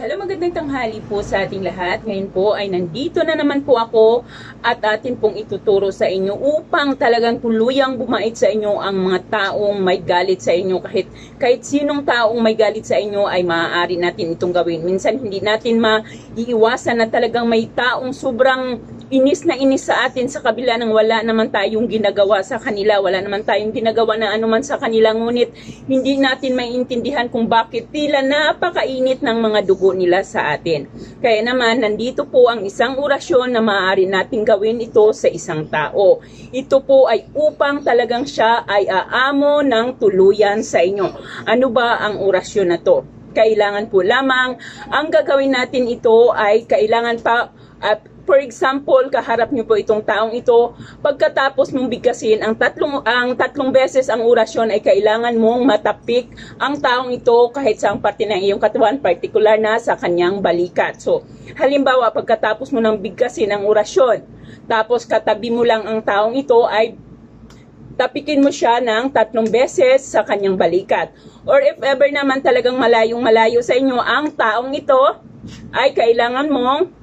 Hello, magandang tanghali po sa ating lahat. Ngayon po ay nandito na naman po ako at atin pong ituturo sa inyo upang talagang tuluyang bumait sa inyo ang mga taong may galit sa inyo. Kahit, kahit sinong taong may galit sa inyo ay maaari natin itong gawin. Minsan hindi natin maiiwasan na talagang may taong sobrang inis na inis sa atin sa kabila ng wala naman tayong ginagawa sa kanila, wala naman tayong ginagawa na anuman sa kanila, ngunit hindi natin maintindihan kung bakit tila napakainit ng mga dugo nila sa atin. Kaya naman, nandito po ang isang orasyon na maaari nating gawin ito sa isang tao. Ito po ay upang talagang siya ay aamo ng tuluyan sa inyo. Ano ba ang orasyon na to? Kailangan po lamang, ang gagawin natin ito ay kailangan pa at for example, kaharap niyo po itong taong ito, pagkatapos mong bigkasin ang tatlong ang tatlong beses ang orasyon ay kailangan mong matapik ang taong ito kahit sa ang parte ng iyong katawan, particular na sa kanyang balikat. So, halimbawa pagkatapos mo nang bigkasin ang orasyon, tapos katabi mo lang ang taong ito ay tapikin mo siya ng tatlong beses sa kanyang balikat. Or if ever naman talagang malayong malayo sa inyo ang taong ito, ay kailangan mong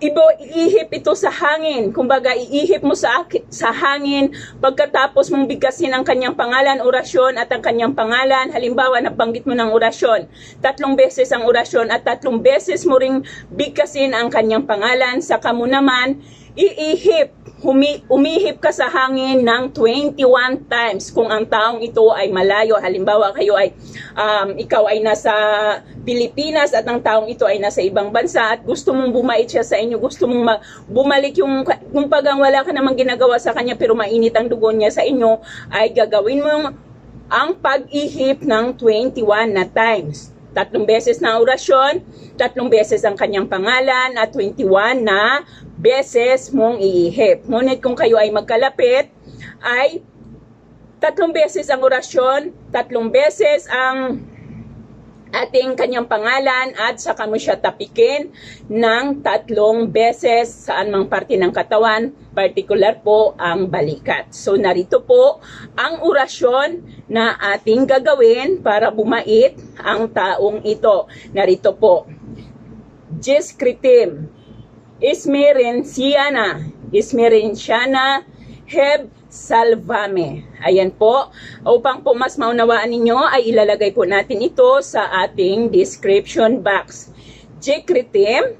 ibo iihip ito sa hangin. Kumbaga, iihip mo sa, sa hangin pagkatapos mong bigkasin ang kanyang pangalan, orasyon at ang kanyang pangalan. Halimbawa, nabanggit mo ng orasyon. Tatlong beses ang orasyon at tatlong beses mo ring bigkasin ang kanyang pangalan. Saka mo naman, iihip, humi, umihip ka sa hangin ng 21 times kung ang taong ito ay malayo. Halimbawa, kayo ay, um, ikaw ay nasa Pilipinas at ang taong ito ay nasa ibang bansa at gusto mong bumait siya sa inyo, gusto mong ma- bumalik yung, kung pagang wala ka namang ginagawa sa kanya pero mainit ang dugo niya sa inyo, ay gagawin mo ang pag-ihip ng 21 na times. Tatlong beses na orasyon, tatlong beses ang kanyang pangalan, at 21 na beses mong iihip. Ngunit kung kayo ay magkalapit, ay tatlong beses ang orasyon, tatlong beses ang ating kanyang pangalan at saka mo siya tapikin ng tatlong beses saan mang parte ng katawan, particular po ang balikat. So narito po ang orasyon na ating gagawin para bumait ang taong ito. Narito po. Jis kritim, ismerin siyana, heb salvame. Ayan po. Upang po mas maunawaan ninyo ay ilalagay po natin ito sa ating description box. Jikritim,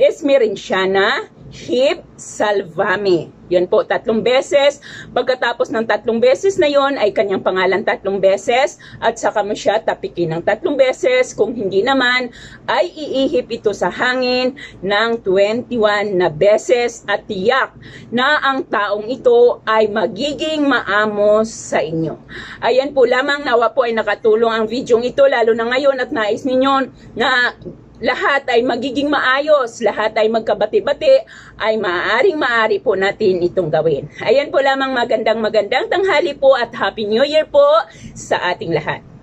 Esmerinsyana, Hip Salvame. Yun po, tatlong beses. Pagkatapos ng tatlong beses na yon ay kanyang pangalan tatlong beses at saka mo siya tapikin ng tatlong beses. Kung hindi naman, ay iihip ito sa hangin ng 21 na beses at tiyak na ang taong ito ay magiging maamos sa inyo. Ayan po lamang, nawa po ay nakatulong ang video ito lalo na ngayon at nais ninyo na lahat ay magiging maayos, lahat ay magkabati-bati, ay maaaring maaari po natin itong gawin. Ayan po lamang magandang magandang tanghali po at Happy New Year po sa ating lahat.